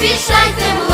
поспішайте.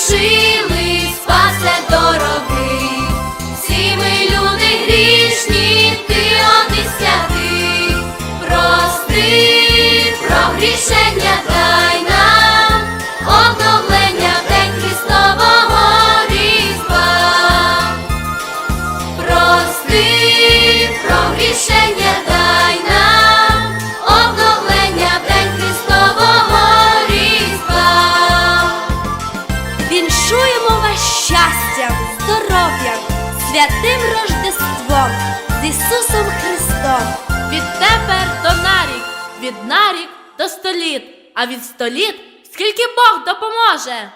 Согрішили, спасе дорогий, всі ми люди грішні, ти один святий, прости, прогрішення дай нам, обновлення в день Христового різдва. Прости, прогрішення дай святим Рождеством з Ісусом Христом. Відтепер до нарік, від нарік до століт, а від століт скільки Бог допоможе.